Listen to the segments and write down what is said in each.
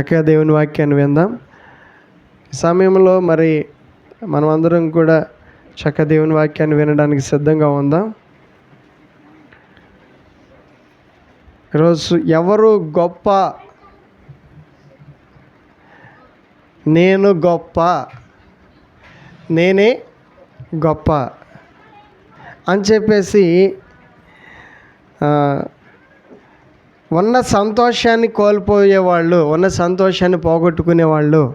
చక్కగా దేవుని వాక్యాన్ని విందాం. ఈ సమయంలో మరి మనమందరం కూడా చక్కగా దేవుని వాక్యాన్ని వినడానికి సిద్ధంగా ఉందాం. ఈరోజు ఎవరు గొప్ప? నేను గొప్ప? నేనే గొప్ప? అని చెప్పేసి ఉన్న సంతోషాన్ని కోల్పోయే వాళ్ళు ఉన్న సంతోషాన్ని పోగొట్టుకునే వాళ్ళు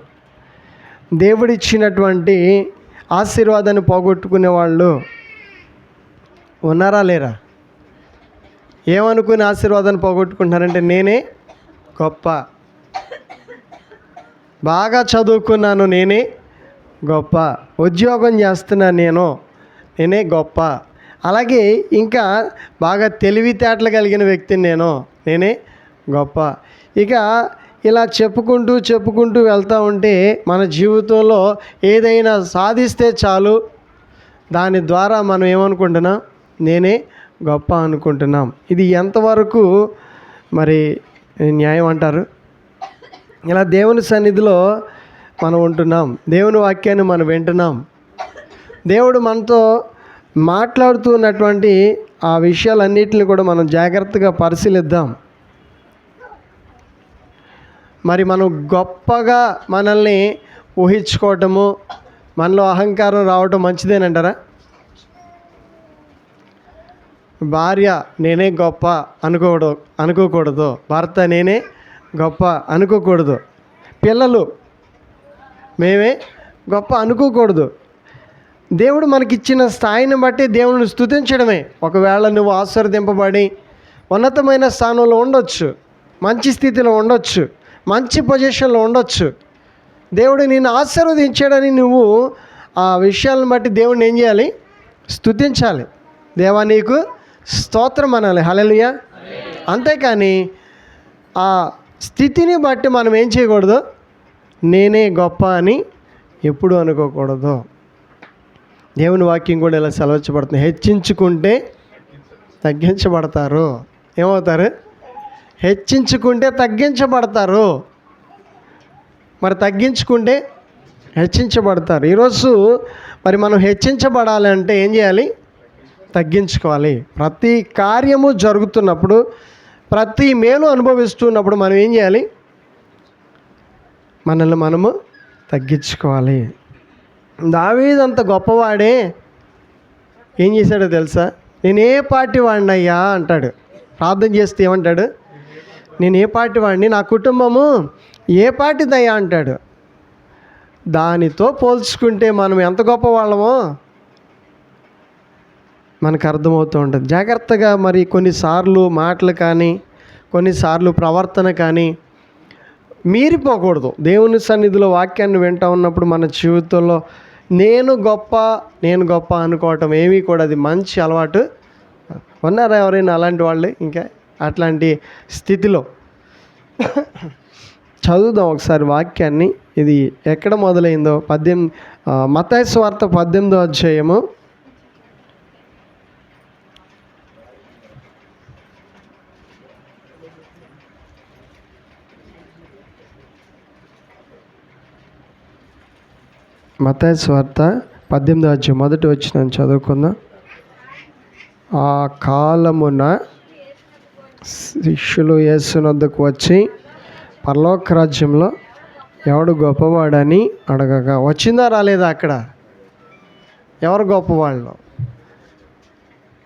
దేవుడిచ్చినటువంటి ఆశీర్వాదాన్ని పోగొట్టుకునే వాళ్ళు ఉన్నారా లేరా? ఏమనుకుని ఆశీర్వాదాన్ని పోగొట్టుకుంటున్నారంటే నేనే గొప్ప. బాగా చదువుకున్నాను నేనే గొప్ప. ఉద్యోగం చేస్తున్నాను నేను నేనే గొప్ప. అలాగే ఇంకా బాగా తెలివితేటలు కలిగిన వ్యక్తిని నేను నేనే గొప్ప. ఇక ఇలా చెప్పుకుంటూ చెప్పుకుంటూ వెళ్తూ ఉంటే మన జీవితంలో ఏదైనా సాధిస్తే చాలు. దాని ద్వారా మనం ఏమనుకుంటున్నాం? నేనే గొప్ప అనుకుంటున్నాం. ఇది ఎంతవరకు మరి న్యాయం అంటారు? ఇలా దేవుని సన్నిధిలో మనం ఉంటున్నాం. దేవుని వాక్యాన్ని మనం వింటున్నాం. దేవుడు మనతో మాట్లాడుతున్నటువంటి ఆ విషయాలన్నింటిని కూడా మనం జాగ్రత్తగా పరిశీలిద్దాం. మరి మనం గొప్పగా మనల్ని ఊహించుకోవటము మనలో అహంకారం రావటం మంచిదేనంటారా? భార్య నేనే గొప్ప అనుకోకూడదు అనుకోకూడదు. భర్త నేనే గొప్ప అనుకోకూడదు. పిల్లలు మేమే గొప్ప అనుకోకూడదు. దేవుడు మనకిచ్చిన స్థాయిని బట్టి దేవుని స్థుతించడమే ఒకవేళ నువ్వు ఆశీర్వదింపబడి ఉన్నతమైన స్థానంలో ఉండొచ్చు మంచి స్థితిలో ఉండొచ్చు మంచి పొజిషన్లో ఉండొచ్చు. దేవుడు నిన్ను ఆశీర్వదించాడని నువ్వు ఆ విషయాలను బట్టి దేవుడిని ఏం చేయాలి? స్థుతించాలి దేవా నీకు స్తోత్రం అనాలి. హలలుయ అంతేకాని ఆ స్థితిని బట్టి మనం ఏం చేయకూడదు? నేనే గొప్ప అని ఎప్పుడు అనుకోకూడదు. దేవుని వాక్యం కూడా ఇలా సెలవించబడుతుంది. హెచ్చించుకుంటే తగ్గించబడతారు. ఏమవుతారు? హెచ్చించుకుంటే తగ్గించబడతారు. మరి తగ్గించుకుంటే హెచ్చించబడతారు. ఈరోజు మరి మనం హెచ్చించబడాలంటే ఏం చేయాలి? తగ్గించుకోవాలి. ప్రతి కార్యము జరుగుతున్నప్పుడు ప్రతి మేలు అనుభవిస్తున్నప్పుడు మనం ఏం చేయాలి? మనల్ని మనము తగ్గించుకోవాలి. దావీదంత గొప్పవాడే ఏం చేశాడో తెలుసా? నేను ఏ పార్టీ వాడినయ్యా అంటాడు. ప్రార్థన చేస్తే ఏమంటాడు? నేను ఏ పార్టీ వాడిని? నా కుటుంబము ఏ పార్టీదయ్యా అంటాడు. దానితో పోల్చుకుంటే మనం ఎంత గొప్ప వాళ్ళమో మనకు అర్థమవుతూ ఉంటుంది. జాగ్రత్తగా మరి కొన్నిసార్లు మాటలు కానీ కొన్నిసార్లు ప్రవర్తన కానీ మీరిపోకూడదు. దేవుని సన్నిధిలో వాక్యాన్ని వింటా ఉన్నప్పుడు మన జీవితంలో నేను గొప్ప నేను గొప్ప అనుకోవటం ఏమీ కూడా అది మంచి అలవాటు. ఉన్నారా ఎవరైనా అలాంటి వాళ్ళు? ఇంకా అట్లాంటి స్థితిలో? చదువుదాం ఒకసారి వాక్యాన్ని. ఇది ఎక్కడ మొదలైందో? పద్దెనిమిది మతాయి స్వార్థ పద్దెనిమిదో అధ్యాయము. మతాయ స్వార్థ పద్దెనిమిది అధ్యాయం మొదటి వచ్చిన చదువుకుందాం. ఆ కాలమున శిష్యులు యేసునొద్దకు వచ్చి పరలోక రాజ్యంలో ఎవడు గొప్పవాడని అడగగా వచ్చిందా రాలేదా అక్కడ? ఎవరు గొప్పవాళ్ళు?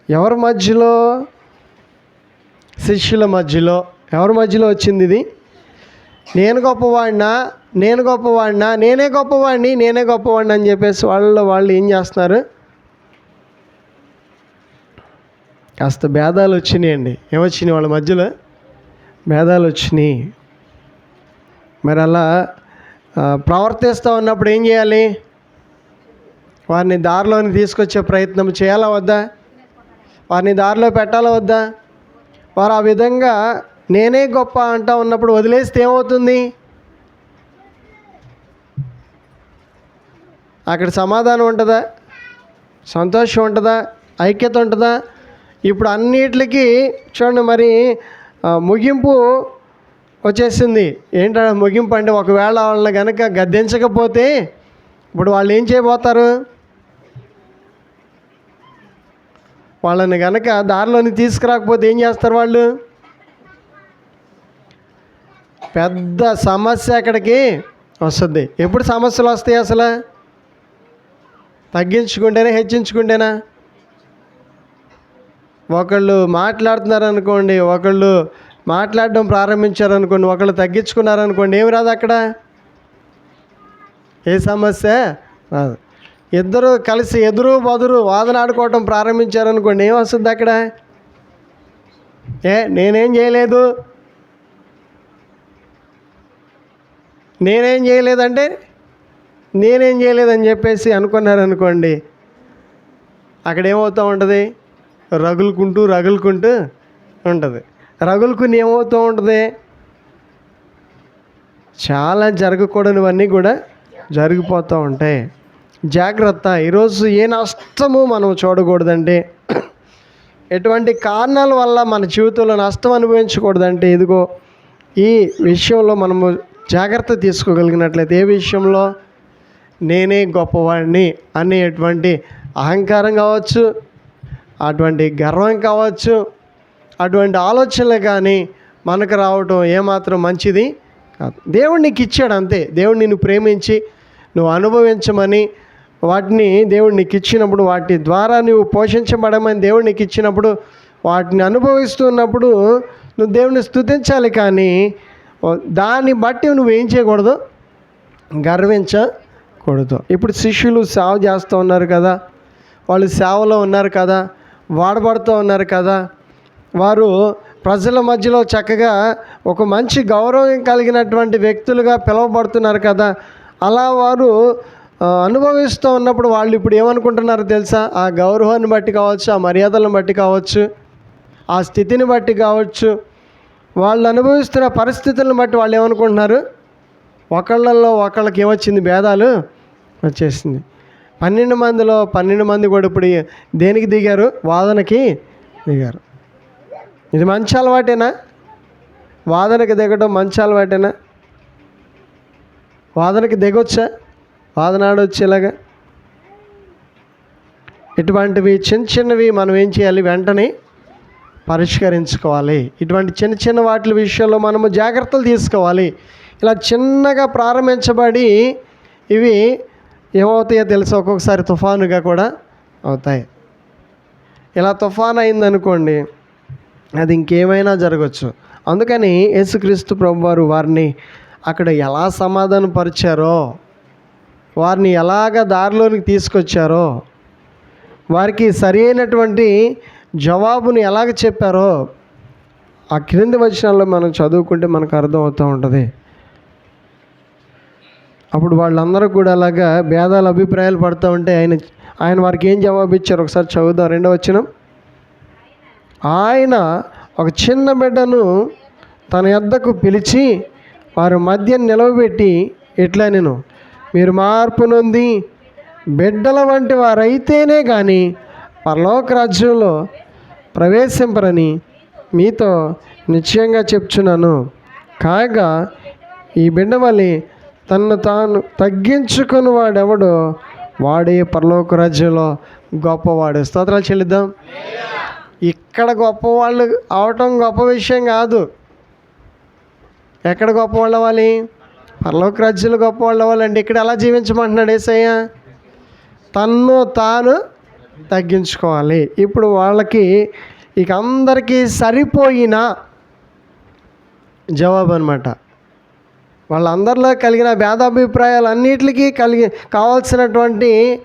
ఎవరి మధ్యలో? శిష్యుల మధ్యలో. ఎవరి మధ్యలో వచ్చింది ఇది? నేను గొప్పవాడినా? నేను గొప్పవాడినా? నేనే గొప్పవాడిని? నేనే గొప్పవాడిని అని చెప్పేసి వాళ్ళు వాళ్ళు ఏం చేస్తున్నారు? కాస్త భేదాలు వచ్చినాయండి. ఏమొచ్చినాయి వాళ్ళ మధ్యలో? భేదాలు వచ్చినాయి. మరి అలా ప్రవర్తిస్తూ ఉన్నప్పుడు ఏం చేయాలి? వారిని దారిలోని తీసుకొచ్చే ప్రయత్నం చేయాలా వద్దా? వారిని దారిలో పెట్టాలా వద్దా? వారు ఆ విధంగా నేనే గొప్ప అంటా ఉన్నప్పుడు వదిలేస్తే ఏమవుతుంది? అక్కడ సమాధానం ఉంటుందా? సంతోషం ఉంటుందా? ఐక్యత ఉంటుందా? ఇప్పుడు అన్నిటికి చూడండి మరి ముగింపు వచ్చేసింది. ఏంటంటే ముగింపు అంటే ఒకవేళ వాళ్ళని కనుక గద్దించకపోతే ఇప్పుడు వాళ్ళు ఏం చేయబోతారు? వాళ్ళని కనుక దారిలోని తీసుకురాకపోతే ఏం చేస్తారు వాళ్ళు? పెద్ద సమస్య అక్కడికి వస్తుంది. ఎప్పుడు సమస్యలు వస్తాయి అసలు? తగ్గించుకుంటేనే హెచ్చించుకుంటేనా? ఒకళ్ళు మాట్లాడుతున్నారు అనుకోండి ఒకళ్ళు మాట్లాడడం ప్రారంభించారు అనుకోండి ఒకళ్ళు తగ్గించుకున్నారు అనుకోండి ఏమి రాదు అక్కడ? ఏ సమస్య? రాదు. ఇద్దరు కలిసి ఎదురు బదురు వాదన ఆడుకోవటం ప్రారంభించారనుకోండి ఏం వస్తుంది అక్కడ? ఏ నేనేం చేయలేదు? నేనేం చేయలేదంటే నేనేం చేయలేదని చెప్పేసి అనుకున్నారనుకోండి అక్కడ ఏమవుతూ ఉంటుంది? రగులుకుంటూ రగులుకుంటూ ఉంటుంది. రగులుకుని ఏమవుతూ ఉంటుంది? చాలా జరగకూడనివన్నీ కూడా జరిగిపోతూ ఉంటాయి. జాగ్రత్త. ఈరోజు ఏ నష్టము మనం చూడకూడదంటే ఎటువంటి కారణాల వల్ల మన జీవితంలో నష్టం అనుభవించకూడదంటే ఇదిగో ఈ విషయంలో మనము జాగ్రత్త తీసుకోగలిగినట్లయితే ఏ విషయంలో? నేనే గొప్పవాడిని అనేటువంటి అహంకారం కావచ్చు అటువంటి గర్వం కావచ్చు అటువంటి ఆలోచనలు కానీ మనకు రావటం ఏమాత్రం మంచిది కాదు. దేవుడు నీకు ఇచ్చాడు అంతే. దేవుడు నిన్ను ప్రేమించి నువ్వు అనుభవించమని వాటిని దేవుడు నీకు ఇచ్చినప్పుడు వాటి ద్వారా నువ్వు పోషించబడమని దేవుడు నీకు ఇచ్చినప్పుడు వాటిని అనుభవిస్తున్నప్పుడు నువ్వు దేవుని స్థుతించాలి కానీ దాన్ని బట్టి నువ్వేం చేయకూడదు? గర్వించ గర్వించకూడదు ఇప్పుడు శిష్యులు సేవ చేస్తూ ఉన్నారు కదా వాళ్ళు సేవలో ఉన్నారు కదా వాడబడుతూ ఉన్నారు కదా వారు ప్రజల మధ్యలో చక్కగా ఒక మంచి గౌరవం కలిగినటువంటి వ్యక్తులుగా పిలువబడుతున్నారు కదా అలా వారు అనుభవిస్తూ ఉన్నప్పుడు వాళ్ళు ఇప్పుడు ఏమనుకుంటున్నారో తెలుసా? ఆ గౌరవాన్ని బట్టి కావచ్చు ఆ మర్యాదలను బట్టి కావచ్చు ఆ స్థితిని బట్టి కావచ్చు వాళ్ళు అనుభవిస్తున్న పరిస్థితులను బట్టి వాళ్ళు ఏమనుకుంటున్నారు? ఒకళ్ళల్లో ఒకళ్ళకి ఏమొచ్చింది భేదాలు? వచ్చేసింది. పన్నెండు మందిలో పన్నెండు మంది కూడా ఇప్పుడు దేనికి దిగారు? వాదనకి దిగారు. ఇది మంచి అలవాటేనా? వాదనకి దిగడం మంచి అలవాటేనా? వాదనకి దిగొచ్చా? వాదన ఆడొచ్చు ఇలాగా? ఇటువంటివి చిన్న చిన్నవి మనం ఏం చేయాలి? వెంటనే పరిష్కరించుకోవాలి. ఇటువంటి చిన్న చిన్న వాటి విషయంలో మనము జాగ్రత్తలు తీసుకోవాలి. ఇలా చిన్నగా ప్రారంభించబడి ఇవి ఏమవుతాయో తెలుసు ఒక్కొక్కసారి తుఫానుగా కూడా అవుతాయి. ఇలా తుఫాన్ అయిందనుకోండి అది ఇంకేమైనా జరగచ్చు. అందుకని యేసుక్రీస్తు ప్రభు వారు వారిని అక్కడ ఎలా సమాధానపరిచారో వారిని ఎలాగ దారిలోనికి తీసుకొచ్చారో వారికి సరి అయినటువంటి జవాబుని ఎలాగ చెప్పారో ఆ క్రింది వచనాల్లో మనం చదువుకుంటే మనకు అర్థం అవుతూ ఉంటుంది. అప్పుడు వాళ్ళందరూ కూడా అలాగా భేదాలు అభిప్రాయాలు పడుతూ ఉంటే ఆయన ఆయన వారికి ఏం జవాబు ఇచ్చారు? ఒకసారి చదువుదాం. రెండో వచ్చిన ఆయన ఒక చిన్న బిడ్డను తన యొద్దకు పిలిచి వారి మధ్య నిలవబెట్టి ఎట్లా నేను? మీరు మార్పు నొంది బిడ్డల వంటి వారైతేనే కానీ పరలోక రాజ్యంలో ప్రవేశింపరని మీతో నిశ్చయంగా చెప్తున్నాను కాగా ఈ బిడ్డ వల్లి తన్ను తాను తగ్గించుకుని వాడెవడో? వాడే పరలోక రాజ్యంలో గొప్పవాడు. స్తోత్రాలు చెల్లిద్దాం. ఇక్కడ గొప్పవాళ్ళు అవటం గొప్ప విషయం కాదు. ఎక్కడ గొప్పవాళ్ళు అవ్వాలి? పరలోక రాజ్యంలో గొప్పవాళ్ళు అవ్వాలండి. ఇక్కడ ఎలా జీవించమంటున్నాడు ఏసయ్య? తన్ను తాను తగ్గించుకోవాలి. ఇప్పుడు వాళ్ళకి ఇక అందరికీ సరిపోయిన జవాబు అనమాట వాళ్ళందరిలో కలిగిన భేదాభిప్రాయాలన్నిటికీ కలిగి కావాల్సినటువంటి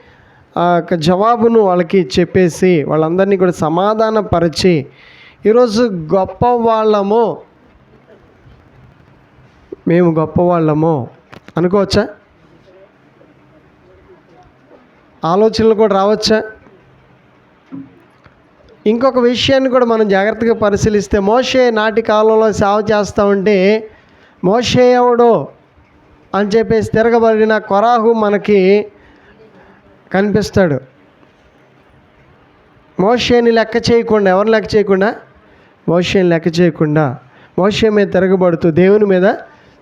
జవాబును వాళ్ళకి చెప్పేసి వాళ్ళందరినీ కూడా సమాధానపరిచి ఈరోజు గొప్ప వాళ్ళము మేము గొప్పవాళ్ళము అనుకోవచ్చా? ఆలోచనలు కూడా రావచ్చా? ఇంకొక విషయాన్ని కూడా మనం జాగ్రత్తగా పరిశీలిస్తే మోషే నాటి కాలంలో సేవ చేస్తూ ఉంటే మోషే ఎవడో అని చెప్పేసి తిరగబడిన కొరాహు మనకి కనిపిస్తాడు. మోషేని లెక్క చేయకుండా ఎవరిని లెక్క చేయకుండా? మోషేని లెక్క చేయకుండా మోషే మీద తిరగబడుతూ దేవుని మీద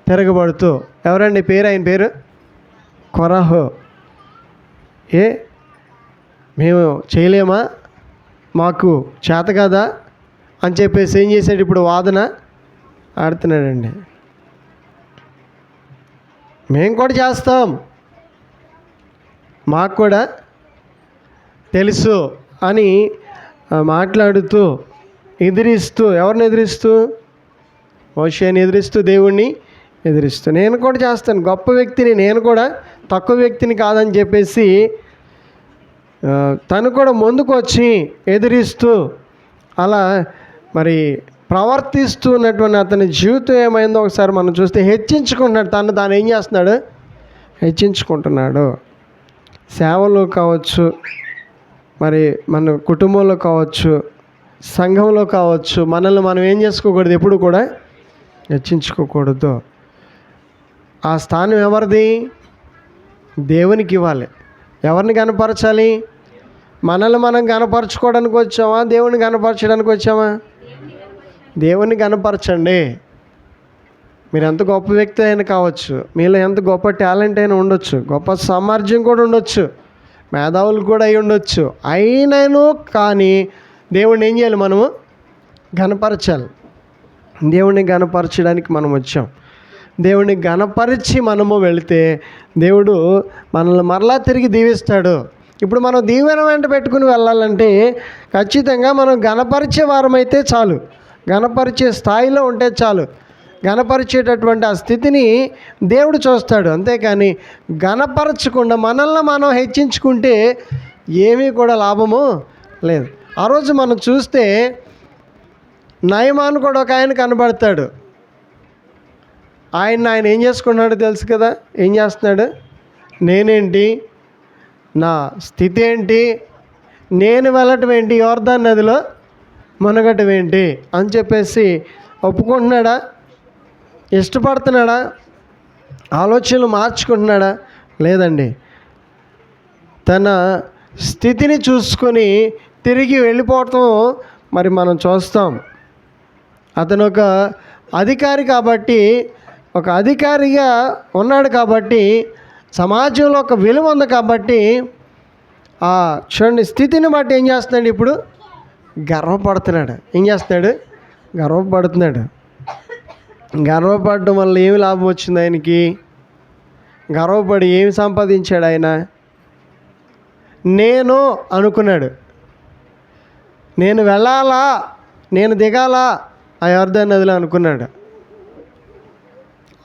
తిరగబడుతూ. ఎవరండి పేరు? ఆయన పేరు? కొరాహు. ఏ? మేము చేయలేమా? మాకు చేత కదా? అని చెప్పేసి ఏం చేశాడు? ఇప్పుడు వాదన ఆడుతున్నాడండి. మేము కూడా చేస్తాం. మాకు కూడా తెలుసు అని మాట్లాడుతూ ఎదిరిస్తూ ఎవరిని ఎదిరిస్తూ? ఓషేని ఎదిరిస్తూ దేవుణ్ణి ఎదిరిస్తూ. నేను కూడా చేస్తాను. గొప్ప వ్యక్తిని నేను కూడా తక్కువ వ్యక్తిని కాదని చెప్పేసి తను కూడా ముందుకు వచ్చి ఎదిరిస్తూ అలా మరి ప్రవర్తిస్తున్నటువంటి అతని జీవితం ఏమైందో ఒకసారి మనం చూస్తే హెచ్చించుకుంటున్నాడు. తను తాను ఏం చేస్తున్నాడు? హెచ్చించుకుంటున్నాడు. సేవలో కావచ్చు మరి మన కుటుంబంలో కావచ్చు సంఘంలో కావచ్చు మనల్ని మనం ఏం చేసుకోకూడదు? ఎప్పుడు కూడా హెచ్చించుకోకూడదు. ఆ స్థానం ఎవరిది? దేవునికి ఇవ్వాలి. ఎవరిని కనపరచాలి మనల్ని మనం కనపరచుకోవడానికి వచ్చామా? దేవుని కనపరచడానికి వచ్చామా? దేవుని కనపరచండి మీరు ఎంత గొప్ప వ్యక్తి అయినా కావచ్చు మీలో ఎంత గొప్ప టాలెంట్ అయినా ఉండొచ్చు గొప్ప సామర్థ్యం కూడా ఉండొచ్చు మేధావులు కూడా అయి ఉండొచ్చు. అయినను కానీ దేవుణ్ణి ఏం చేయాలి మనము? గనపరచాలి దేవుణ్ణి గనపరచడానికి మనం వచ్చాం. దేవుణ్ణి గనపరిచి మనము వెళితే దేవుడు మనల్ని మరలా తిరిగి దీవిస్తాడు. ఇప్పుడు మనం దీవెన వెంట పెట్టుకుని వెళ్ళాలంటే ఖచ్చితంగా మనం గనపరిచే వారమైతే చాలు. గనపరిచే స్థాయిలో ఉంటే చాలు. గనపరిచేటటువంటి ఆ స్థితిని దేవుడు చూస్తాడు. అంతేకాని గనపరచకుండా మనల్ని మనం హెచ్చించుకుంటే ఏమీ కూడా లాభము లేదు. ఆ రోజు మనం చూస్తే నయమాను కూడా ఒక ఆయన కనబడతాడు. ఆయన ఆయన ఏం చేసుకున్నాడో తెలుసు కదా? ఏం చేస్తున్నాడు? నేనేంటి? నా స్థితి ఏంటి? నేను వెళ్ళటం ఏంటి? యోర్ధాన్ నదిలో మనగటమేంటి అని చెప్పేసి ఒప్పుకుంటున్నాడా? ఇష్టపడుతున్నాడా? ఆలోచనలు మార్చుకుంటున్నాడా? లేదండి. తన స్థితిని చూసుకొని తిరిగి వెళ్ళిపోవటం మరి మనం చూస్తాం. అతను ఒక అధికారి కాబట్టి ఒక అధికారిగా ఉన్నాడు కాబట్టి సమాజంలో ఒక విలువ ఉంది కాబట్టి ఆ చూడండి స్థితిని బట్టి ఏం చేస్తున్నాడు ఇప్పుడు? గర్వపడుతున్నాడు. ఏం చేస్తున్నాడు? గర్వపడుతున్నాడు. గర్వపడటం వల్ల ఏమి లాభం వచ్చింది ఆయనకి? గర్వపడి ఏమి సంపాదించాడు ఆయన? నేను అనుకున్నాడు. నేను వెళ్ళాలా? నేను దిగాలా? ఆ యోర్ధన్ నదిలో అనుకున్నాడు.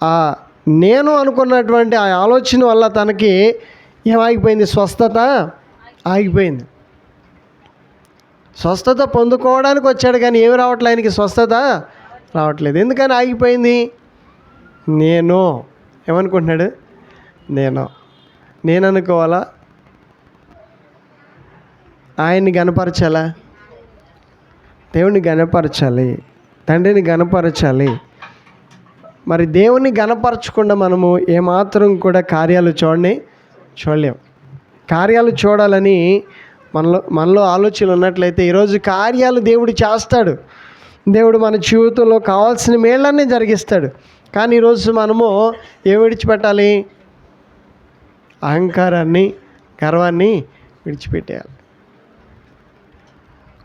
ఆ నేను అనుకున్నటువంటి ఆ ఆలోచన వల్ల తనకి ఏమాగిపోయింది స్వస్థత ఆగిపోయింది. స్వస్థత పొందుకోవడానికి వచ్చాడు కానీ ఏమి రావట్లే ఆయనకి స్వస్థత రావట్లేదు. ఎందుకని ఆగిపోయింది? నేను. ఏమనుకుంటున్నాడు? నేను. నేను అనుకోవాలా? ఆయన్ని గనపరచాలా దేవుణ్ణి గనపరచాలి తండ్రిని గనపరచాలి మరి దేవుణ్ణి గనపరచకుండా మనము ఏమాత్రం కూడా కార్యాలు చూడని చూడలేం. కార్యాలు చూడాలని మనలో మనలో ఆలోచనలు ఉన్నట్లయితే ఈరోజు కార్యాలు దేవుడు చేస్తాడు. దేవుడు మన జీవితంలో కావాల్సిన మేళ్ళన్నీ జరిగిస్తాడు. కానీ ఈరోజు మనము ఏ విడిచిపెట్టాలి అహంకారాన్ని గర్వాన్ని విడిచిపెట్టేయాలి.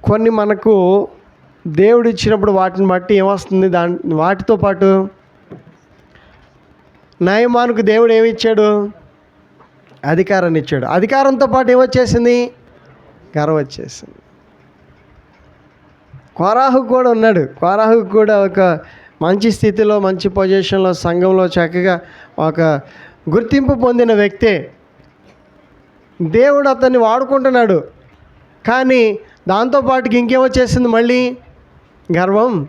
కొన్ని మనకు దేవుడు ఇచ్చినప్పుడు వాటిని బట్టి ఏమొస్తుంది? దాని వాటితో పాటు నయమానుకు దేవుడు ఏమి ఇచ్చాడు? అధికారాన్ని ఇచ్చాడు. అధికారంతో పాటు ఏమొచ్చేసింది? గర్వం వచ్చేసింది. కోరాహు కూడా ఉన్నాడు. కోరాహు కూడా ఒక మంచి స్థితిలో మంచి పొజిషన్లో సంఘంలో చక్కగా ఒక గుర్తింపు పొందిన వ్యక్తే. దేవుడు అతన్ని వాడుకుంటున్నాడు. కానీ దాంతోపాటుకి ఇంకేం వచ్చేసింది? మళ్ళీ గర్వం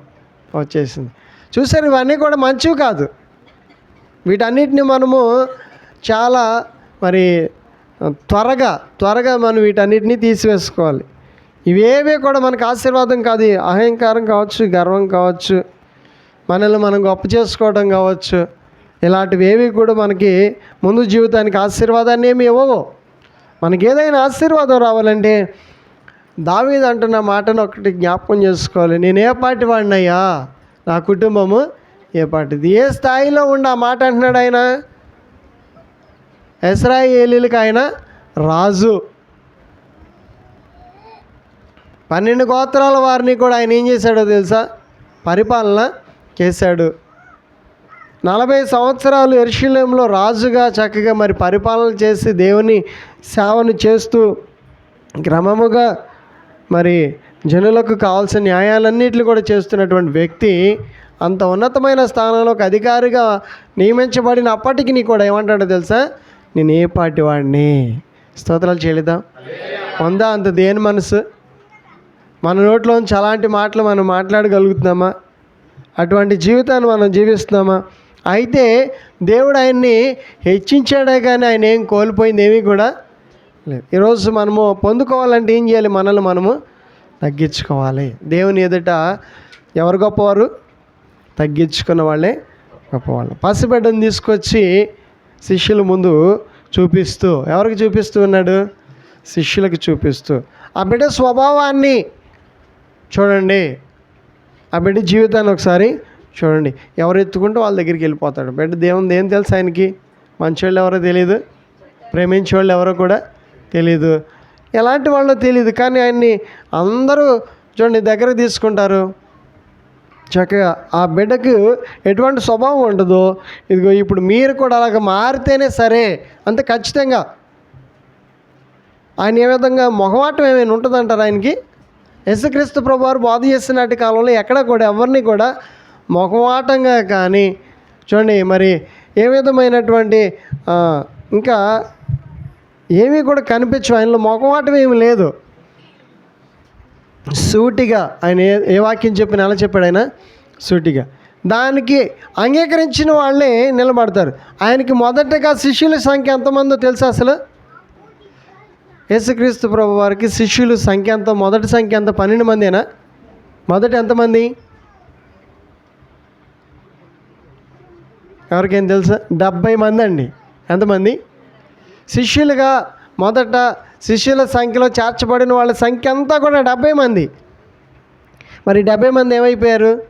వచ్చేసింది. చూసారు ఇవన్నీ కూడా మంచివి కాదు. వీటన్నిటిని మనము చాలా మరి త్వరగా త్వరగా మనం వీటన్నిటిని తీసివేసుకోవాలి. ఇవేవే కూడా మనకు ఆశీర్వాదం కాదు. అహంకారం కావచ్చు గర్వం కావచ్చు మనల్ని మనం గొప్ప చేసుకోవడం కావచ్చు ఇలాంటివి ఏవి కూడా మనకి ముందు జీవితానికి ఆశీర్వాదాన్ని ఏమి ఇవ్వవు. మనకి ఏదైనా ఆశీర్వాదం రావాలంటే దావీద్ అంటున్న మాటను ఒకటి జ్ఞాపకం చేసుకోవాలి. నేను ఏ పాటి వాడినయ్యా? నా కుటుంబము ఏ పాటిది? ఏ స్థాయిలో ఉండి ఆ మాట అంటున్నాడు ఆయన. ఇస్రాయేలీలకు ఆయన రాజు. పన్నెండు గోత్రాల వారిని కూడా ఆయన ఏం చేశాడో తెలుసా? పరిపాలన చేశాడు. నలభై సంవత్సరాలు ఎర్షిలేంలో రాజుగా చక్కగా మరి పరిపాలన చేసి దేవుని సేవను చేస్తూ క్రమముగా మరి జనులకు కావాల్సిన న్యాయాలన్నింటిని కూడా చేస్తున్నటువంటి వ్యక్తి అంత ఉన్నతమైన స్థానంలోకి అధికారిగా నియమించబడినప్పటికీ నీ కూడా ఏమంటాడో తెలుసా? నేను ఏ పాటి వాడిని? స్తోత్రాలు చేయలేదా ఉందా అంత దేని మనసు? మన నోట్లోంచి అలాంటి మాటలు మనం మాట్లాడగలుగుతున్నామా? అటువంటి జీవితాన్ని మనం జీవిస్తున్నామా? అయితే దేవుడు ఆయన్ని హెచ్చించాడే కానీ ఆయన ఏం కోల్పోయింది ఏమీ కూడా లేదు. ఈరోజు మనము పొందుకోవాలంటే ఏం చేయాలి? మనల్ని మనము తగ్గించుకోవాలి. దేవుని ఎదుట ఎవరు గొప్పవారు? తగ్గించుకున్న వాళ్ళే గొప్పవాళ్ళు. పసిబిడ్డను తీసుకొచ్చి శిష్యుల ముందు చూపిస్తూ. ఎవరికి చూపిస్తూ ఉన్నాడు? శిష్యులకు చూపిస్తూ. ఆ బిడ్డ స్వభావాన్ని చూడండి. ఆ బిడ్డ జీవితాన్ని ఒకసారి చూడండి. ఎవరు ఎత్తుకుంటే వాళ్ళ దగ్గరికి వెళ్ళిపోతాడు. బిడ్డ దేవుని ఏం తెలుసు ఆయనకి? మంచోళ్ళు ఎవరో తెలియదు ప్రేమించే వాళ్ళు ఎవరో కూడా తెలియదు ఎలాంటి వాళ్ళో తెలియదు కానీ ఆయన్ని అందరూ చూడండి దగ్గర తీసుకుంటారు. చక్కగా ఆ బిడ్డకు ఎటువంటి స్వభావం ఉండదు. ఇదిగో ఇప్పుడు మీరు కూడా అలాగ మారితేనే సరే అంతే ఖచ్చితంగా. ఆయన ఏ విధంగా మొహమాటం ఏమైనా ఉంటుందంటారు ఆయనకి? యశక్రీస్తు ప్రభువారు బాధ బోధ చేసినటి కాలంలో ఎక్కడ కూడా ఎవరిని కూడా మొహమాటంగా కానీ చూడండి మరి ఏ విధమైనటువంటి ఇంకా ఏమీ కూడా కనిపించవు. ఆయనలో మొహమాటం ఏమి లేదు. సూటిగా ఆయన ఏ ఏ వాక్యం చెప్పిన ఎలా చెప్పాడు ఆయన? సూటిగా. దానికి అంగీకరించిన వాళ్ళే నిలబడతారు. ఆయనకి మొదటగా శిష్యుల సంఖ్య ఎంతమందో తెలుసా అసలు? యేసుక్రీస్తు ప్రభు వారికి శిష్యుల సంఖ్య ఎంత? మొదటి సంఖ్య ఎంత? పన్నెండు మందేనా? మొదట ఎంతమంది? ఎవరికేం తెలుసా? డెబ్బై మంది అండి ఎంతమంది? శిష్యులుగా మొదట శిష్యుల సంఖ్యలో చేర్చబడిన వాళ్ళ సంఖ్య అంతా కూడా డెబ్బై మంది. మరి డెబ్బై మంది ఏమైపోయారు?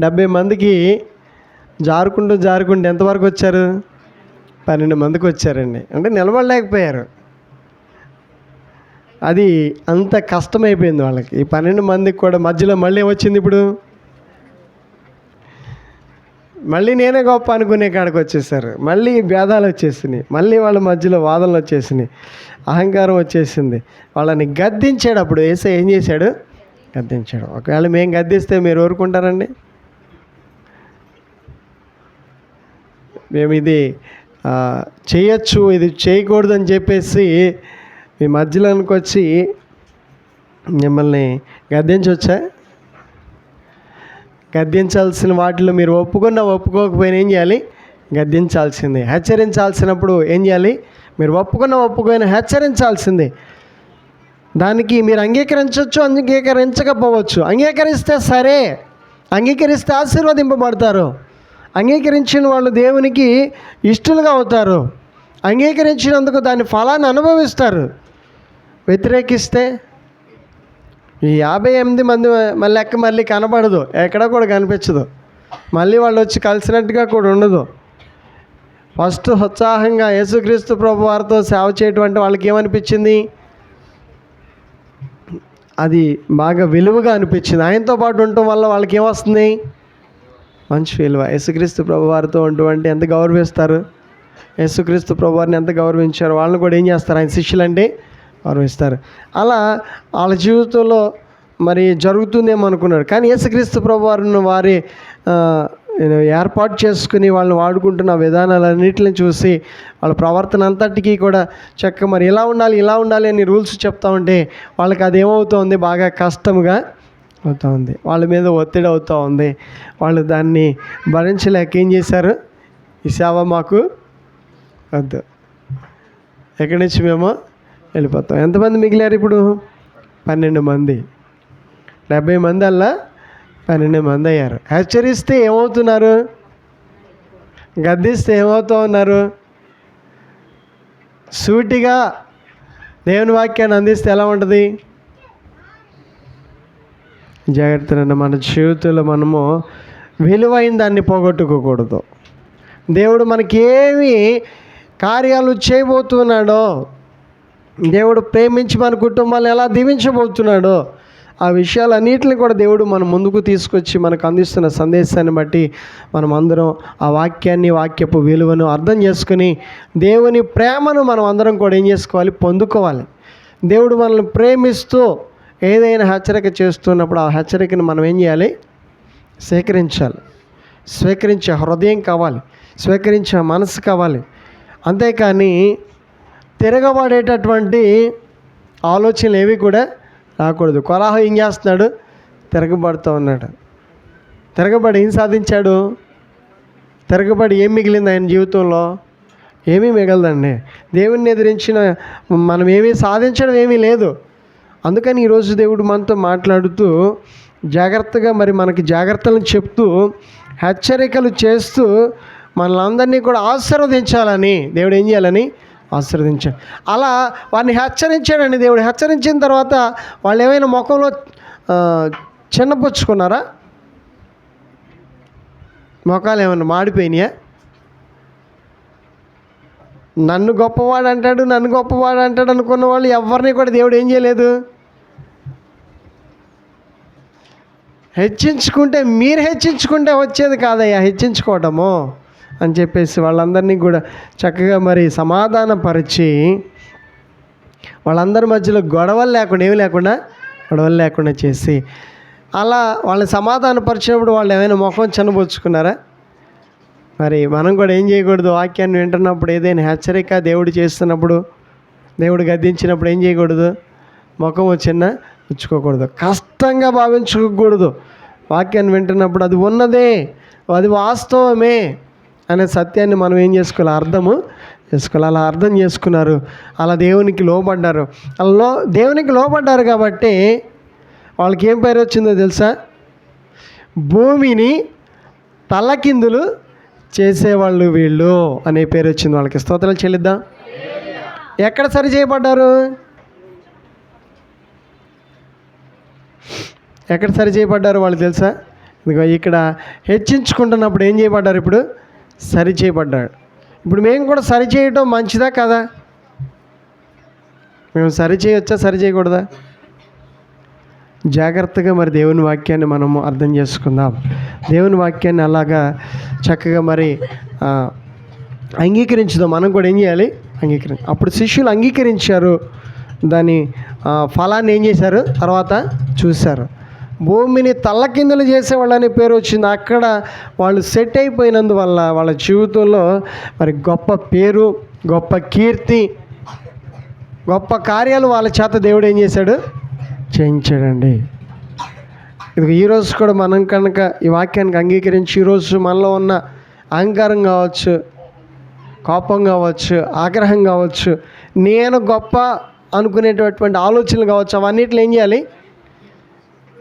డెబ్బై మందికి జారుకుంటూ జారుకుంటూ ఎంతవరకు వచ్చారు? పన్నెండు మందికి వచ్చారండి. అంటే నిలబడలేకపోయారు. అది అంత కష్టమైపోయింది వాళ్ళకి. ఈ పన్నెండు మందికి కూడా మధ్యలో మళ్ళీ వచ్చింది ఇప్పుడు? మళ్ళీ నేనే గొప్ప అనుకునే కాడికి వచ్చేసారు. మళ్ళీ భేదాలు వచ్చేసినాయి. మళ్ళీ వాళ్ళ మధ్యలో వాదనలు వచ్చేసినాయి. అహంకారం వచ్చేసింది. వాళ్ళని గద్దించాడు అప్పుడు వేసే ఏం చేశాడు? గద్దించాడు. ఒకవేళ మేము గద్దిస్తే మీరు ఊరుకుంటారండి? మేము ఇది చేయొచ్చు ఇది చేయకూడదని చెప్పేసి మీ మధ్యలోనికి వచ్చి మిమ్మల్ని గద్దించవచ్చా గద్దించాల్సిన వాటిలో మీరు ఒప్పుకున్నా ఒప్పుకోకపోయినా ఏం చేయాలి? గద్దించాల్సిందే. హెచ్చరించాల్సినప్పుడు ఏం చేయాలి? మీరు ఒప్పుకున్న ఒప్పుకోయినా హెచ్చరించాల్సిందే. దానికి మీరు అంగీకరించవచ్చు అంగీకరించకపోవచ్చు. అంగీకరిస్తే సరే. అంగీకరిస్తే ఆశీర్వదింపబడతారు. అంగీకరించిన వాళ్ళు దేవునికి ఇష్టలుగా అవుతారు. అంగీకరించినందుకు దాని ఫలాన్ని అనుభవిస్తారు. వ్యతిరేకిస్తే యాభై ఎనిమిది మంది మళ్ళీ లెక్క మళ్ళీ కనబడదు. ఎక్కడ కూడా కనిపించదు. మళ్ళీ వాళ్ళు వచ్చి కలిసినట్టుగా కూడా ఉండదు. ఫస్ట్ ఉత్సాహంగా యేసుక్రీస్తు ప్రభు వారితో సేవ చేయటం అంటే వాళ్ళకి ఏమనిపించింది? అది బాగా విలువగా అనిపించింది. ఆయనతో పాటు ఉండటం వల్ల వాళ్ళకి ఏమొస్తుంది? మంచి విలువ. యేసుక్రీస్తు ప్రభు వారితో ఉండటం ఎంత గౌరవిస్తారు? యేసుక్రీస్తు ప్రభు వారిని ఎంత గౌరవించారు? వాళ్ళని కూడా ఏం చేస్తారు? ఆయన శిష్యులంటే గౌరవిస్తారు అలా వాళ్ళ జీవితంలో మరి జరుగుతుందేమో అనుకున్నారు. కానీ యేసుక్రీస్తు ప్రభు వారిని వారి ఏర్పాటు చేసుకుని వాళ్ళని వాడుకుంటున్న విధానాలన్నింటిని చూసి వాళ్ళ ప్రవర్తన అంతటికీ కూడా చక్క మరి ఇలా ఉండాలి ఇలా ఉండాలి అని రూల్స్ చెప్తా ఉంటే వాళ్ళకి అదేమవుతుంది? బాగా కష్టముగా అవుతూ ఉంది వాళ్ళ మీద ఒత్తిడి అవుతూ ఉంది. వాళ్ళు దాన్ని భరించలేక ఏం చేశారు? ఈ సేవ మాకు వద్దు. ఎక్కడి నుంచి మేము వెళ్ళిపోతాం. ఎంతమంది మిగిలారు ఇప్పుడు? పన్నెండు మంది. డెబ్బై మంది అలా పన్నెండు మంది అయ్యారు. హెచ్చరిస్తే ఏమవుతున్నారు? గద్దిస్తే ఏమవుతూ ఉన్నారు? సూటిగా దేవుని వాక్యాన్ని అందిస్తే ఎలా ఉంటుంది? జాగ్రత్తగా మన జీవితంలో మనము విలువైన దాన్ని పోగొట్టుకోకూడదు. దేవుడు మనకి కార్యాలు చేయబోతున్నాడో దేవుడు ప్రేమించి మన కుటుంబాలను ఎలా దీవించబోతున్నాడో ఆ విషయాలన్నింటిని కూడా దేవుడు మన ముందుకు తీసుకొచ్చి మనకు అందిస్తున్న సందేశాన్ని బట్టి మనం అందరం ఆ వాక్యాన్ని వాక్యపు విలువను అర్థం చేసుకుని దేవుని ప్రేమను మనం అందరం కూడా ఏం చేసుకోవాలి? పొందుకోవాలి. దేవుడు మనల్ని ప్రేమిస్తూ ఏదైనా హెచ్చరిక చేస్తున్నప్పుడు ఆ హెచ్చరికను మనం ఏం చేయాలి? స్వీకరించాలి. స్వీకరించే హృదయం కావాలి. స్వీకరించే మనసు కావాలి. అంతేకాని తిరగబడేటటువంటి ఆలోచనలు ఏవి కూడా రాకూడదు. కొలాహం ఏం చేస్తున్నాడు? తిరగబడుతూ ఉన్నాడు. తిరగబడి ఏం సాధించాడు? తిరగబడి ఏం మిగిలింది ఆయన జీవితంలో? ఏమీ మిగలదండి. దేవుణ్ణి ఎదిరించిన మనం ఏమీ సాధించడం ఏమీ లేదు. అందుకని ఈరోజు దేవుడు మనతో మాట్లాడుతూ జాగ్రత్తగా మరి మనకి జాగ్రత్తలను చెప్తూ హెచ్చరికలు చేస్తూ మనలందరినీ కూడా ఆశీర్వదించాలని దేవుడు ఏం చేయాలని ఆశీర్వదించాడు అలా వారిని హెచ్చరించాడండి దేవుడు. హెచ్చరించిన తర్వాత వాళ్ళు ఏమైనా ముఖంలో చిన్నపుచ్చుకున్నారా ముఖాలు ఏమైనా మాడిపోయినాయా? నన్ను గొప్పవాడు అంటాడు నన్ను గొప్పవాడు అంటాడు అనుకున్న వాళ్ళు ఎవరిని కూడా దేవుడు ఏం చేయలేదు. హెచ్చించుకుంటే మీరు హెచ్చించుకుంటే వచ్చేది కాదయ్యా హెచ్చించుకోవటము. అని చెప్పేసి వాళ్ళందరినీ కూడా చక్కగా మరి సమాధానపరిచి వాళ్ళందరి మధ్యలో గొడవలు లేకుండా ఏమి లేకుండా గొడవలు లేకుండా చేసి అలా వాళ్ళని సమాధానపరిచినప్పుడు వాళ్ళు ఏమైనా ముఖం చిన్నబుచ్చుకున్నారా? మరి మనం కూడా ఏం చేయకూడదు వాక్యాన్ని వింటున్నప్పుడు ఏదైనా హెచ్చరిక దేవుడు చేస్తున్నప్పుడు దేవుడు గద్దించినప్పుడు ఏం చేయకూడదు? ముఖం వచ్చిన ఉంచుకోకూడదు కష్టంగా భావించుకోకూడదు వాక్యాన్ని వింటున్నప్పుడు అది ఉన్నదే అది వాస్తవమే. అనే సత్యాన్ని మనం ఏం చేసుకోవాలి? అర్థము చేసుకోవాలి. అలా అర్థం చేసుకున్నారు. అలా దేవునికి లోబడ్డారు. అలా లో దేవునికి లోబడ్డారు కాబట్టి వాళ్ళకి ఏం పేరు వచ్చిందో తెలుసా? భూమిని తలకిందులు చేసేవాళ్ళు వీళ్ళు అనే పేరు వచ్చింది వాళ్ళకి. స్తోత్రాలు చెల్లిద్దాం. ఎక్కడ సరి చేయబడ్డారు? ఎక్కడ సరి చేయబడ్డారు వాళ్ళు తెలుసా? ఇదిగో ఇక్కడ హెచ్చించుకుంటున్నప్పుడు ఏం చేయబడ్డారు ఇప్పుడు? సరి చేయబడ్డాడు ఇప్పుడు మేము కూడా సరి చేయటం మంచిదా కదా? మేము సరి సరిచేయకూడదా? సరి జాగ్రత్తగా మరి దేవుని వాక్యాన్ని మనము అర్థం చేసుకుందాం. దేవుని వాక్యాన్ని అలాగా చక్కగా మరి అంగీకరించుదాం. మనం కూడా ఏం చేయాలి? అంగీకరి అప్పుడు శిష్యులు అంగీకరించారు. దాని ఫలాన్ని ఏం చేశారు? తర్వాత చూశారు. భూమిని తల్లకిందులు చేసేవాళ్ళని పేరు వచ్చింది. అక్కడ వాళ్ళు సెట్ అయిపోయినందువల్ల వాళ్ళ జీవితంలో మరి గొప్ప పేరు గొప్ప కీర్తి గొప్ప కార్యాలు వాళ్ళ చేత దేవుడు ఏం చేశాడు? చేయించాడండి. ఇది ఈరోజు కూడా మనం కనుక ఈ వాక్యానికి అంగీకరించి ఈరోజు మనలో ఉన్న అహంకారం కావచ్చు కోపం కావచ్చు ఆగ్రహం కావచ్చు నేను గొప్ప అనుకునేటటువంటి ఆలోచనలు కావచ్చు అవన్నిటిని ఏం చేయాలి?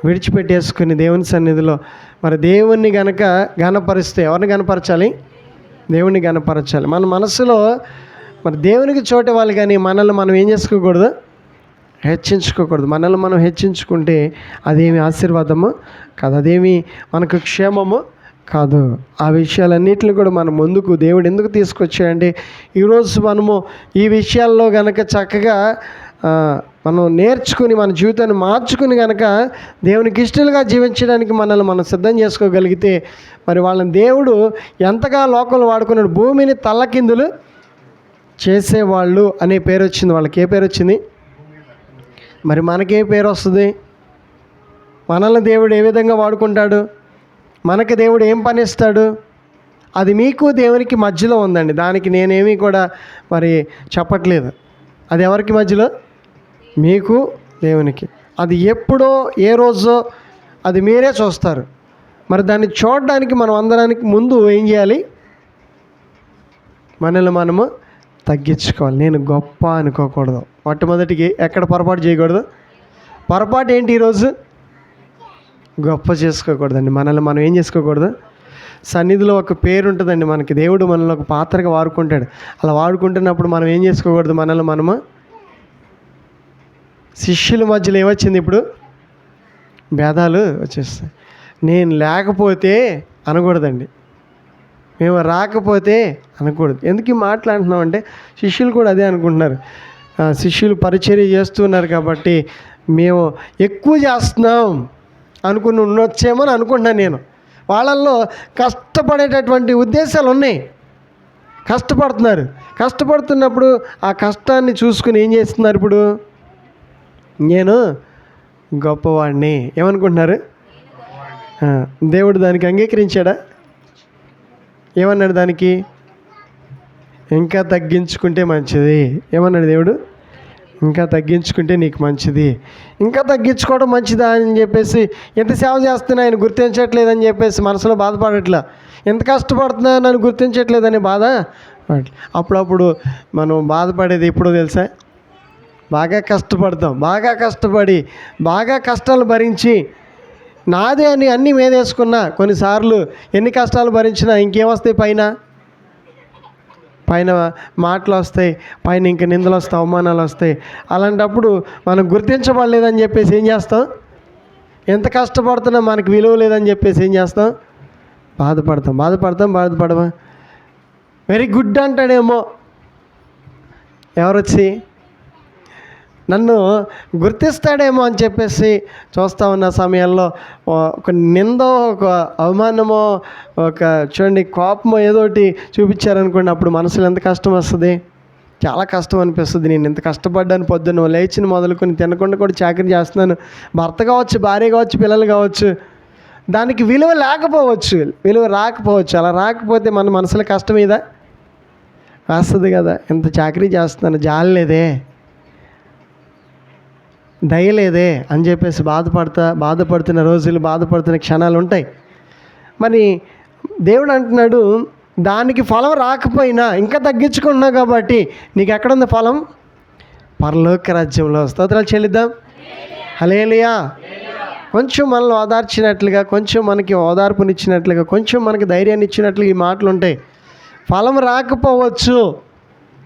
విడిచిపెట్టేసుకుని దేవుని సన్నిధిలో. మరి దేవుణ్ణి గనక గనపరిస్తే ఎవరిని గనపరచాలి? దేవుణ్ణి గనపరచాలి. మన మనసులో మరి దేవునికి చోట వాళ్ళు కానీ మనల్ని మనం ఏం చేసుకోకూడదు? హెచ్చించుకోకూడదు. మనల్ని మనం హెచ్చించుకుంటే అదేమి ఆశీర్వాదము కాదు అదేమి మనకు క్షేమము కాదు. ఆ విషయాలన్నింటిని కూడా మనం ముందుకు దేవుడు ఎందుకు తీసుకొచ్చాడంటే ఈరోజు మనము ఈ విషయాల్లో కనుక చక్కగా మనం నేర్చుకుని మన జీవితాన్ని మార్చుకుని కనుక దేవునికి ఇష్టలుగా జీవించడానికి మనల్ని మనం సిద్ధం చేసుకోగలిగితే మరి వాళ్ళని దేవుడు ఎంతగా లోకంలో వాడుకున్నాడు? భూమిని తల్లకిందులు చేసేవాళ్ళు అనే పేరు వచ్చింది. వాళ్ళకి ఏ పేరు వచ్చింది? మరి మనకే పేరు వస్తుంది? మనల్ని దేవుడు ఏ విధంగా వాడుకుంటాడు? మనకి దేవుడు ఏం పని ఇస్తాడు అది మీకు దేవునికి మధ్యలో ఉందండి. దానికి నేనేమీ కూడా మరి చెప్పట్లేదు. అది ఎవరికి మధ్యలో? మీకు దేవునికి. అది ఎప్పుడో ఏ రోజో అది మీరే చూస్తారు. మరి దాన్ని చూడడానికి మనం అందడానికి ముందు ఏం చేయాలి? మనల్ని మనము తగ్గించుకోవాలి. నేను గొప్ప అనుకోకూడదు. మొట్టమొదటికి ఎక్కడ పొరపాటు చేయకూడదు? పొరపాటు ఏంటి ఈరోజు గొప్ప చేసుకోకూడదండి. మనల్ని మనం ఏం చేసుకోకూడదు? సన్నిధిలో ఒక పేరు ఉంటుందండి మనకి. దేవుడు మనల్ని ఒక పాత్రగా వాడుకుంటాడు. అలా వాడుకుంటున్నప్పుడు మనం ఏం చేసుకోకూడదు? మనల్ని మనము శిష్యుల మధ్యలో ఏమొచ్చింది ఇప్పుడు? భేదాలు వచ్చేస్తాయి. నేను లేకపోతే అనకూడదండి. మేము రాకపోతే అనకూడదు. ఎందుకు ఈ మాట్లాడుతున్నాం అంటే శిష్యులు కూడా అదే అనుకుంటున్నారు. శిష్యులు పరిచర్య చేస్తున్నారు కాబట్టి మేము ఎక్కువ చేస్తున్నాం అనుకుని ఉండొచ్చేమో అని అనుకుంటున్నాను నేను. వాళ్ళల్లో కష్టపడేటటువంటి ఉద్దేశాలు ఉన్నాయి. కష్టపడుతున్నారు. కష్టపడుతున్నప్పుడు ఆ కష్టాన్ని చూసుకుని ఏం చేస్తున్నారు ఇప్పుడు? నేను గొప్పవాడిని ఏమనుకుంటున్నారు? దేవుడు దానికి అంగీకరించాడా? ఏమన్నాడు దానికి? ఇంకా తగ్గించుకుంటే మంచిది. ఏమన్నాడు దేవుడు? ఇంకా తగ్గించుకుంటే నీకు మంచిది. ఇంకా తగ్గించుకోవడం మంచిదా అని చెప్పేసి ఎంత సేవ చేస్తున్నా ఆయన గుర్తించట్లేదని చెప్పేసి మనసులో బాధపడట్లా. ఎంత కష్టపడుతున్నా నన్ను గుర్తించట్లేదని బాధ? అప్పుడప్పుడు మనం బాధపడేది ఎప్పుడో తెలుసా? బాగా కష్టపడతాం బాగా కష్టపడి బాగా కష్టాలు భరించి నాదే అని అన్నీ మీదేసుకున్నా కొన్నిసార్లు ఎన్ని కష్టాలు భరించినా ఇంకేమొస్తాయి పైన? పైన మాటలు వస్తాయి పైన ఇంక నిందలు వస్తాయి అవమానాలు వస్తాయి అలాంటప్పుడు మనం గుర్తించబడలేదని చెప్పేసి ఏం చేస్తాం? ఎంత కష్టపడుతున్నా మనకు విలువ లేదని చెప్పేసి ఏం చేస్తాం? బాధపడతాం. బాధపడతాం బాధపడమా? Very good అంటాడేమో. ఎవరొచ్చి? నన్ను గుర్తిస్తాడేమో అని చెప్పేసి చూస్తూ ఉన్న సమయంలో ఒక నిందో ఒక అవమానమో ఒక చూడండి కోపమో ఏదోటి చూపించారనుకోండి అప్పుడు మనసులో ఎంత కష్టం వస్తుంది? చాలా కష్టం అనిపిస్తుంది. నేను ఇంత కష్టపడ్డాను పొద్దున్న లేచిన మొదలుకొని తినకుండా కూడా చాకరీ చేస్తున్నాను. భర్త కావచ్చు భార్య కావచ్చు పిల్లలు కావచ్చు దానికి విలువ లేకపోవచ్చు విలువ రాకపోవచ్చు. అలా రాకపోతే మన మనసులో కష్టం ఇదా వస్తుంది కదా. ఇంత చాకరీ చేస్తున్నాను జాలలేదే. దయలేదే అని చెప్పేసి బాధపడతా బాధపడుతున్న రోజులు బాధపడుతున్న క్షణాలు ఉంటాయి. మరి దేవుడు అంటున్నాడు దానికి ఫలం రాకపోయినా ఇంకా తగ్గించుకున్నావు కాబట్టి నీకు ఎక్కడుంది ఫలం? పరలోక రాజ్యంలో. స్తోత్రాలు చెల్లిద్దాం. హలేలియా కొంచెం మనల్ని ఓదార్చినట్లుగా కొంచెం మనకి ఓదార్పునిచ్చినట్లుగా కొంచెం మనకి ధైర్యాన్ని ఇచ్చినట్లుగా ఈ మాటలు ఉంటాయి ఫలం రాకపోవచ్చు.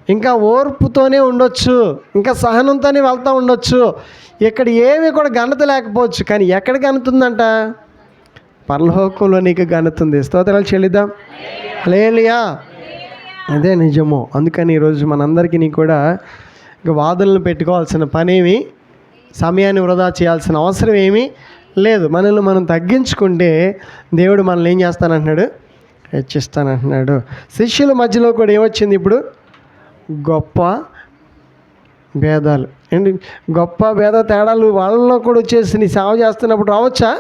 ఇంకా ఓర్పుతోనే ఉండొచ్చు ఇంకా సహనంతోనే వెళ్తూ ఉండొచ్చు. ఇక్కడ ఏమీ కూడా ఘనత లేకపోవచ్చు కానీ ఎక్కడ ఘనత ఉందంట? పరలోకంలో నీకు ఘనత ఉంది. స్తోత్రాలు చెల్లిద్దాం. లేలియా అదే నిజము. అందుకని ఈరోజు మనందరికీ కూడా ఇక వాదనలు పెట్టుకోవాల్సిన పనేమి? సమయాన్ని వృధా చేయాల్సిన అవసరం ఏమీ? లేదు. మనల్ని మనం తగ్గించుకుంటే దేవుడు మనల్ని ఏం చేస్తానంటున్నాడు? హెచ్చిస్తానంటున్నాడు. శిష్యుల మధ్యలో కూడా ఏమొచ్చింది ఇప్పుడు? గొప్ప భేదాలు. ఏంటి? గొప్ప భేద తేడాలు వాళ్ళలో కూడా వచ్చేసి నీ సేవ చేస్తున్నప్పుడు రావచ్చా?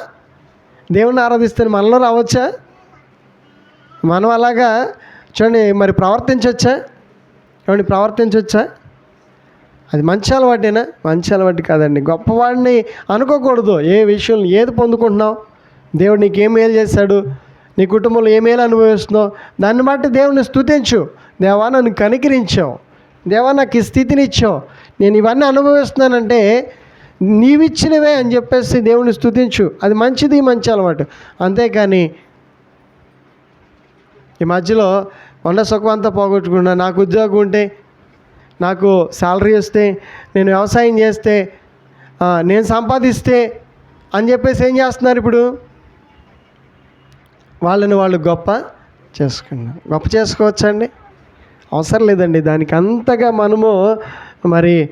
దేవుణ్ణి ఆరాధిస్తే మనలో రావచ్చా? మనం అలాగా చూడండి మరి ప్రవర్తించవచ్చా? చూడండి ప్రవర్తించవచ్చా? అది మంచి అలవాటేనా? మంచి అలవాటు కాదండి. గొప్పవాడిని అనుకోకూడదు. ఏ విషయం ఏది పొందుకుంటున్నావు? దేవుడు నీకు ఏ మేలు చేశాడు? నీ కుటుంబంలో ఏ మేలు అనుభవిస్తున్నావు? దాన్ని బట్టి దేవుని స్తుతించు. దేవా నన్ను కనికరించావు. దేవా నాకు ఈ స్థితిని ఇచ్చావు నేను ఇవన్నీ అనుభవిస్తున్నానంటే నీవిచ్చినవే అని చెప్పేసి దేవుని స్థుతించు అది మంచిది మంచి అలవాటు. అంతేకాని ఈ మధ్యలో వండ సుఖం అంతా పోగొట్టుకున్నా నాకు ఉద్యోగం ఉంటే నాకు శాలరీ వస్తే నేను వ్యవసాయం చేస్తే నేను సంపాదిస్తే అని చెప్పేసి ఏం చేస్తున్నారు ఇప్పుడు? వాళ్ళని వాళ్ళు గొప్ప చేసుకున్నారు. గొప్ప చేసుకోవచ్చండి అవసరం లేదండి. దానికి అంతగా మనము మరి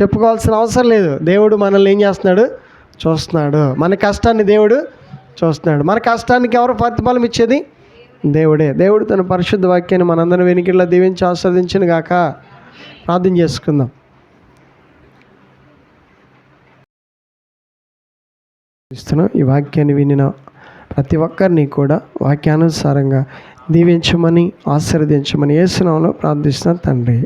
చెప్పుకోవాల్సిన అవసరం లేదు. దేవుడు మనల్ని ఏం చేస్తున్నాడు? చూస్తున్నాడు. మన కష్టాన్ని దేవుడు చూస్తున్నాడు. మన కష్టానికి ఎవరు ప్రతిఫలం ఇచ్చేది? దేవుడే. దేవుడు తన పరిశుద్ధ వాక్యాన్ని మనందరం వెనికిలా దీవించి ఆస్వాదించిన గాక ప్రార్థన చేసుకుందాం. ఇస్తున్నాం ఈ వాక్యాన్ని వినిన ప్రతి ఒక్కరిని కూడా వాక్యానుసారంగా దీవించమని ఆశీర్వదించమని ఏసునామలో ప్రార్థిస్తున్నాను తండ్రి.